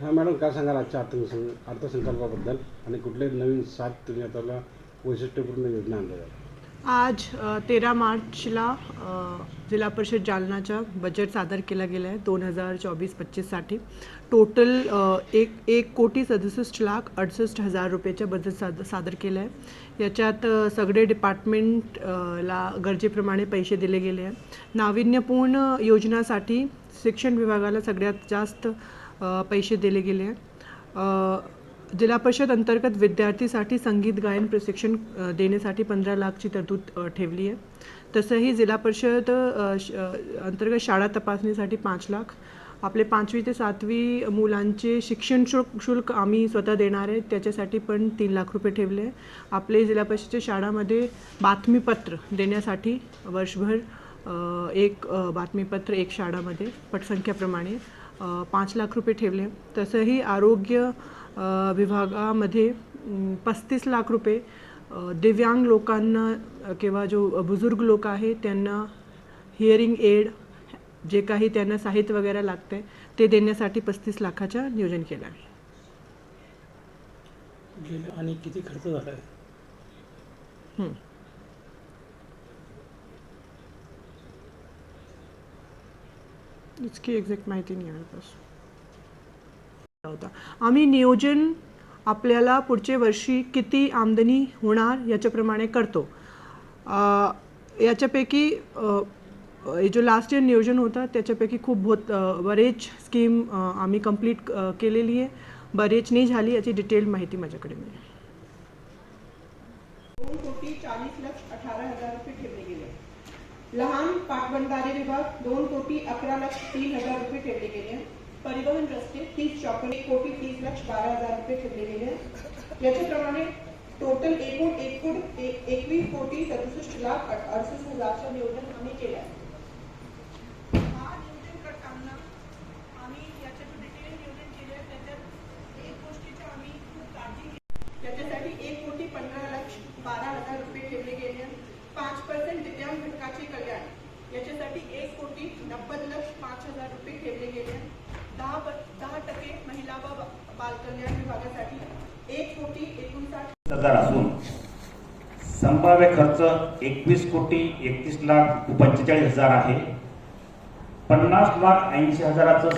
हा मॅडम काय सांगाल आजच्या अर्थसं अर्थसंकल्पाबद्दल? आणि कुठले नवीन सात तुम्ही आता वैशिष्ट्यपूर्ण योजना आणल्या आज तेरा मार्चला जिल्हा परिषद जालनाच्या बजेट सादर केला गेला आहे दोन हजार चोवीस पच्चीससाठी टोटल एक एक कोटी सदुसष्ट लाख अडुसष्ट हजार रुपयाच्या बजेट साद सादर केलं आहे याच्यात सगळे डिपार्टमेंट ला गरजेप्रमाणे पैसे दिले गेले आहे नाविन्यपूर्ण योजनासाठी शिक्षण विभागाला सगळ्यात जास्त पैसे दिले गेले. आहे जिल्हा परिषद अंतर्गत विद्यार्थीसाठी संगीत गायन प्रशिक्षण देण्यासाठी पंधरा लाखची तरतूद ठेवली आहे. तसंही जिल्हा परिषद श- अंतर्गत शाळा तपासणीसाठी पाच लाख. आपले पाचवी ते सातवी मुलांचे शिक्षण शुल्क शुल्क आम्ही स्वतः देणार आहे. त्याच्यासाठी पण तीन लाख रुपये ठेवले आहे. आपले जिल्हा परिषदच्या शाळामध्ये बातमीपत्र देण्यासाठी वर्षभर एक बातमीपत्र एक शाळामध्ये पटसंख्याप्रमाणे. पाच लाख रुपये ठेवले. तसंही आरोग्य विभागामध्ये पस्तीस लाख रुपये दिव्यांग लोकांना किंवा जो बुजुर्ग लोक आहे त्यांना हिअरिंग एड जे काही त्यांना साहित्य वगैरे लागतं ते देण्यासाठी पस्तीस लाखाचं नियोजन केलं आहे. आणि किती खर्च झाला आहे? इतकी एक्झॅक्ट माहिती नाही आहे बस. होता आम्ही नियोजन आपल्याला पुढच्या वर्षी किती आमदनी होणार याच्याप्रमाणे करतो. याच्यापैकी हे जो लास्ट इयर नियोजन होतं त्याच्यापैकी खूप बहुत बरेच स्कीम आम्ही कंप्लीट केलेली आहे. बरेच नाही झाली याची डिटेल माहिती माझ्याकडे मिळेल. दोन कोटी चाळीस लक्ष अठरा हजार रुपये ठेवले गेले लहान पाटबंधारे विभाग दोन कोटी अकरा लाख तीन हजार रुपये ठेवले गेले. परिवहन रस्ते तीस चौकडे कोटी तीस लाख बारा हजार रुपये ठेवले गेले. याच्याप्रमाणे टोटल एकूण एकूण एक- एकवीस कोटी सदुसष्ट लाख अडसष्ट अडुसष्ट हजारचं नियोजन आम्ही केलं आहे हा नियोजन करताना आम्ही याच्यात डिटेल नियोजन केलं आहे त्याच्यात एक गोष्टीचं आम्ही खूप काळजी घेतली त्याच्यासाठी एक कोटी पंधरा लाख बारा हजार रुपये ठेवले गेले पाच पर्सेंट दिव्यांग घटकाचे कल्याण याच्यासाठी एक कोटी नव्वद लाख पाच हजार रुपये ठेवले गेले दहा प- दहा टक्के महिला व बा- बालकल्याण विभागासाठी एक कोटी एकोणसाठ हजार असून संभाव्य खर्च एकवीस कोटी एकतीस लाख पंचेचाळीस हजार आहे. पन्नास लाख ऐंशी हजाराचं